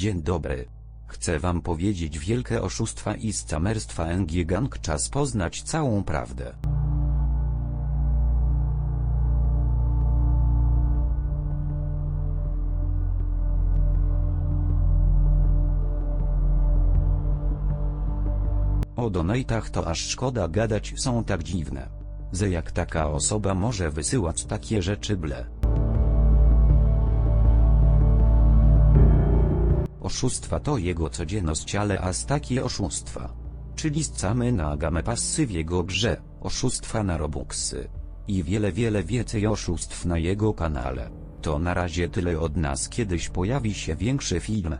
Dzień dobry. Chcę wam powiedzieć wielkie oszustwa i scamerstwa NG Gang czas poznać całą prawdę. O donatach to aż szkoda gadać są tak dziwne. Że jak taka osoba może wysyłać takie rzeczy ble. Oszustwa to jego codzienność ale a z takie oszustwa. Czyli scamy na gamę pasy w jego grze, oszustwa na robuxy. I wiele wiele więcej oszustw na jego kanale. To na razie tyle od nas kiedyś pojawi się większy film.